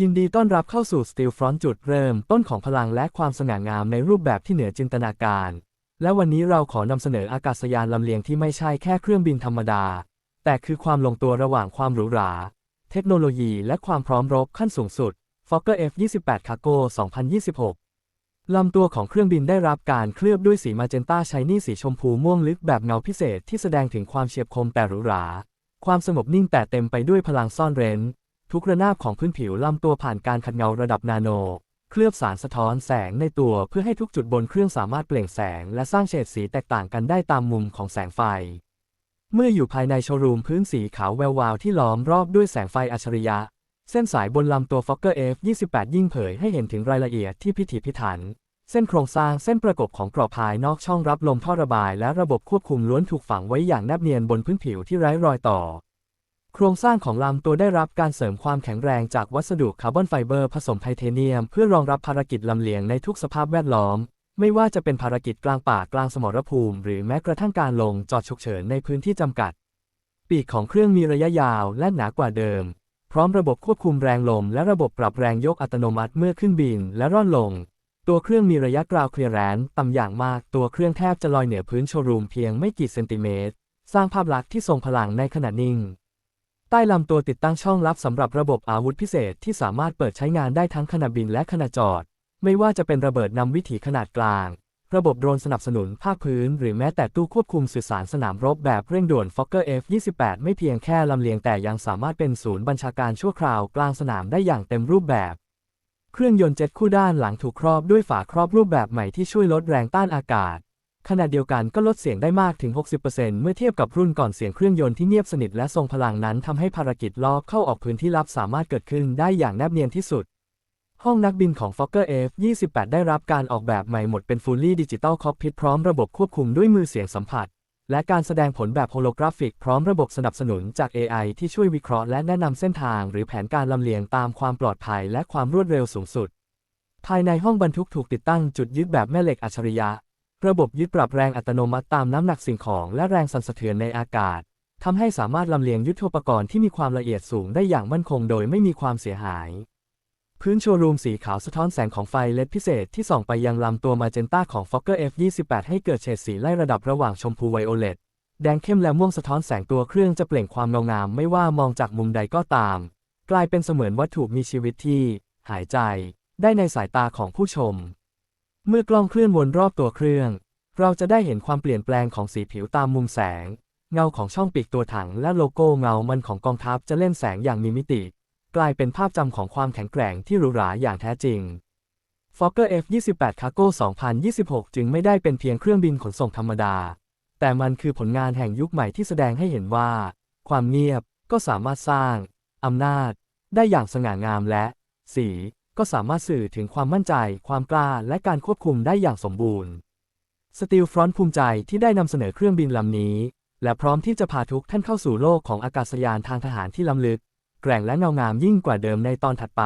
ยินดีต้อนรับเข้าสู่ Steel Front จุดเริ่ม ต้นของพลังและความสง่างามในรูปแบบที่เหนือจินตนาการ และวันนี้เราขอนำเสนออากาศยานลำเลียงที่ไม่ใช่แค่เครื่องบินธรรมดา แต่คือความลงตัวระหว่างความหรูหรา เทคโนโลยีและความพร้อมรบขั้นสูงสุด Fokker F-28 Cargo 2026 ลำตัวของเครื่องบินได้รับการเคลือบด้วยสีมาเจนต้าชายนี่สีชมพูม่วงลึกแบบเงาพิเศษที่แสดงถึงความเฉียบคมแต่หรูหรา ความสงบนิ่งแต่เต็มไปด้วยพลังซ่อนเร้น ทุกระนาบของพื้นผิวลำตัวผ่านการขัดเงาระดับนาโน เคลือบสารสะท้อนแสงในตัวเพื่อให้ทุกจุดบนเครื่องสามารถเปล่งแสง และสร้างเฉดสีแตกต่างกันได้ตามมุมของแสงไฟ เมื่ออยู่ภายในโชว์รูมพื้นสีขาวแวววาวที่ล้อมรอบด้วยแสงไฟอัจฉริยะ เส้นสายบนลำตัว Fokker F28 ยิ่งเผยให้เห็นถึงรายละเอียดที่พิถีพิถัน เส้นโครงสร้างเส้นประกบของกรอบภายนอกช่องรับลมท่อระบาย และระบบควบคุมล้วนถูกฝังไว้อย่างแนบเนียนบนพื้นผิวที่ไร้รอยต่อ โครงสร้างของลำตัวได้รับการเสริมความแข็งแรงจากวัสดุคาร์บอนไฟเบอร์ผสมไทเทเนียม เพื่อรองรับภารกิจลำเลียงในทุกสภาพแวดล้อม ไม่ว่าจะเป็นภารกิจกลางป่ากลางสมรภูมิ หรือแม้กระทั่งการลงจอดฉุกเฉินในพื้นที่จำกัด ปีกของเครื่องมีระยะยาวและหนากว่าเดิม พร้อมระบบควบคุมแรงลม และระบบปรับแรงยกอัตโนมัติเมื่อขึ้นบินและร่อนลง ตัวเครื่องมีระยะกราวเคลียร์แรนต่ำอย่างมาก ตัวเครื่องแทบจะลอยเหนือพื้นโชว์รูมเพียงไม่กี่เซนติเมตร สร้างภาพลักษณ์ที่ทรงพลังในขณะนิ่ง ต้ลำตัวติดตั้งช่องลับสำหรับระบบอาวุธพิเศษที่สามารถเปิดใช้งานได้ทั้งขณะบินและขณะจอด ไม่ว่าจะเป็นระเบิดนำวิถีขนาดกลาง ระบบโดรนสนับสนุนภาคพื้น หรือแม้แต่ตู้ควบคุมสื่อสารสนามรบแบบเร่งด่วน Fokker F28 ไม่เพียงแค่ลำเลียงแต่ยังสามารถเป็นศูนย์บัญชาการชั่วคราวกลางสนามได้อย่างเต็มรูปแบบ เครื่องยนต์เจ็ตคู่ด้านหลังถูกครอบด้วยฝาครอบรูปแบบใหม่ที่ช่วยลดแรงต้านอากาศ ขณะเดียวกันก็ลดเสียงได้มากถึง 60%เมื่อเทียบกับรุ่นก่อนเสียงเครื่องยนต์ที่เงียบสนิทและทรงพลังนั้นทำให้ภารกิจลอบเข้าออกพื้นที่ลับสามารถเกิดขึ้นได้อย่างแนบเนียนที่สุด ห้องนักบินของ Fokker F28 ได้รับการออกแบบใหม่หมดเป็น Fully Digital Cockpit พร้อมระบบควบคุมด้วยมือเสียงสัมผัส และการแสดงผลแบบโฮโลกราฟิก พร้อมระบบสนับสนุนจาก AI ที่ช่วยวิเคราะห์และแนะนำเส้นทาง หรือแผนการลำเลียงตามความปลอดภัยและความรวดเร็วสูงสุด ภายในห้องบรรทุกถูกติดตั้งจุดยึดแบบแม่เหล็กอัจฉริยะ ระบบยึดปรับแรงอัตโนมัติตามน้ำหนักสิ่งของและแรงสั่นสะเทือนในอากาศทำให้สามารถลำเลียงยุทโธปกรณ์ที่มีความละเอียดสูงได้อย่างมั่นคงโดยไม่มีความเสียหาย พื้นโชว์รูมสีขาวสะท้อนแสงของไฟเลดพิเศษที่ส่องไปยังลำตัวมาเจนต้าของ Fokker F28 ให้เกิดเฉดสีไล่ระดับระหว่างชมพูไวโอเลตแดงเข้มและม่วงสะท้อนแสงตัวเครื่องจะเปล่งความเงางามไม่ว่ามองจากมุมใดก็ตาม กลายเป็นเสมือนวัตถุมีชีวิตที่ หายใจ ได้ในสายตาของผู้ชม เมื่อกล้องเคลื่อนวนรอบตัวเครื่อง เราจะได้เห็นความเปลี่ยนแปลงของสีผิวตามมุมแสง เงาของช่องปีกตัวถังและโลโก้เงามันของกองทัพจะเล่นแสงอย่างมีมิติ กลายเป็นภาพจำของความแข็งแกร่งที่หรูหราอย่างแท้จริง Fokker F28 Cargo 2026 จึงไม่ได้เป็นเพียงเครื่องบินขนส่งธรรมดา แต่มันคือผลงานแห่งยุคใหม่ที่แสดงให้เห็นว่า ความเงียบก็สามารถสร้างอำนาจ ได้อย่างสง่างามและ สี ก็สามารถสื่อถึงความมั่นใจ ความกล้า และการควบคุมได้อย่างสมบูรณ์สตีลฟรอนต์ภูมิใจที่ได้นำเสนอเครื่องบินลำนี้ และพร้อมที่จะพาทุกท่านเข้าสู่โลกของอากาศยานทางทหารที่ล้ำลึก แกร่งและเงางามยิ่งกว่าเดิมในตอนถัดไป